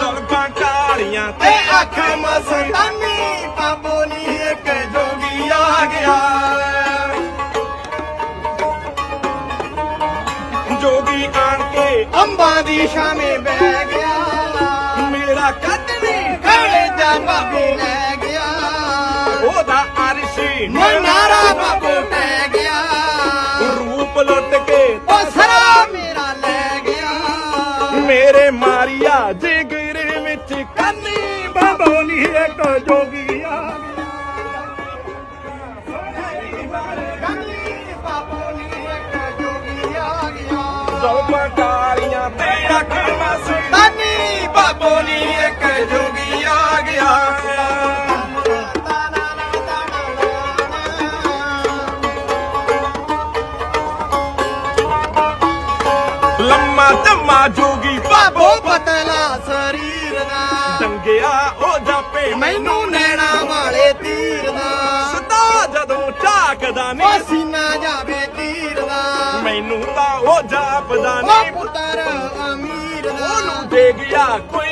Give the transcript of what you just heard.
ਜ਼ੁਲਫਾਂ ਕਾਲੀਆਂ ਤੇ ਅੱਖਾਂ ਮਸਤਾਨੀ ਬਾਬੋ ਨੀ ਇੱਕ ਜੋਗੀ ਆ ਗਿਆ। ਜੋਗੀ ਆਣ ਕੇ ਅੰਬਾਂ ਦੀ ਸ਼ਾਮੇ ਬਹਿ ਗਿਆ। ਮੇਰਾ ਕਦਮੀ ਘੜੇ ਦਾ ਬਾਬੂ ਲੈ ਗਿਆ। ਉਹਦਾ ਅਰਸ਼ੀ ਮਨਾਰਾ ਬਾਬੂ ਟਹਿ ਗਿਆ। ਰੂਪ ਲੁੱਟ ਕੇ ਪਸਰਾ ਮੇਰਾ ਲੈ ਗਿਆ। ਮੇਰੇ ਮਾਰੀਆ ਜੀ ਬਾਬੋਲੀ ਇੱਕ ਜੋਗੀ ਆ ਗਿਆ ਜ਼ਲਮਾਂ ਕਾਲੀਆਂ ਤੇ ਮਾਸੀ। ਕੰਨੀ ਬਾਬੂ ਨੀ ਇੱਕ ਜੋਗੀ ਆ ਗਿਆ। ਲੰਮਾ ਧੰਮਾ ਜੋਗੀ ਬਾਬੋ ਪਤਲਾ ਸਰੀਰ ਦਾ। ਦੰਗਿਆ ਉਹ ਜਾਪੇ ਮੈਨੂੰ ਨੈਣਾ ਵਾਲੇ ਤੀਰ ਦਾ। ਸਦਾ ਜਦੋਂ ਝਾਕਦਾ ਉਹ ਨਹੀਂ ਸੀਨਾ ਜਾਵੇ ਤੀਰ ਦਾ। ਮੈਨੂੰ ਤਾਂ ਉਹ ਜਾਪਦਾ ਨਹੀਂ। ਪੁੱਤਰ ਅਮੀਰ ਦਾ। ਉਹਨੂੰ ਦੇ ਗਿਆ ਕੋਈ